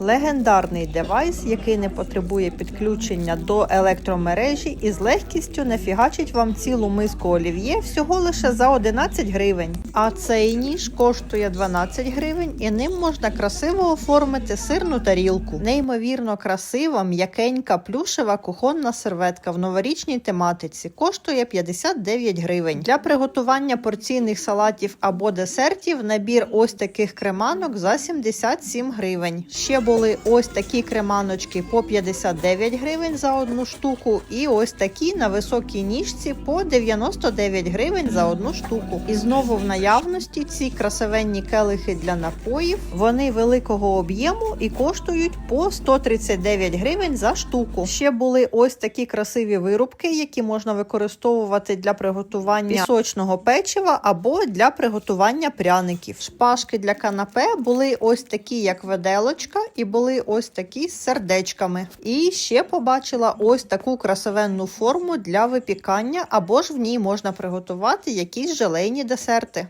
Легендарний девайс, який не потребує підключення до електромережі і з легкістю нафігачить вам цілу миску олів'є всього лише за 11 гривень. А цей ніж коштує 12 гривень і ним можна красиво оформити сирну тарілку. Неймовірно красива, м'якенька плюшева кухонна серветка в новорічній тематиці коштує 59 гривень. Для приготування порційних салатів або десертів набір ось таких креманок за 77 гривень. Ще були ось такі креманочки по 59 гривень за одну штуку, і ось такі на високій ніжці по 99 гривень за одну штуку. І знову в наявності ці красивенні келихи для напоїв. Вони великого об'єму і коштують по 139 гривень за штуку. Ще були ось такі красиві вирубки, які можна використовувати для приготування пісочного печива або для приготування пряників. Шпажки для канапе були ось такі, як веделочка, і були ось такі з сердечками. І ще побачила ось таку красивенну форму для випікання, або ж в ній можна приготувати якісь желейні десерти.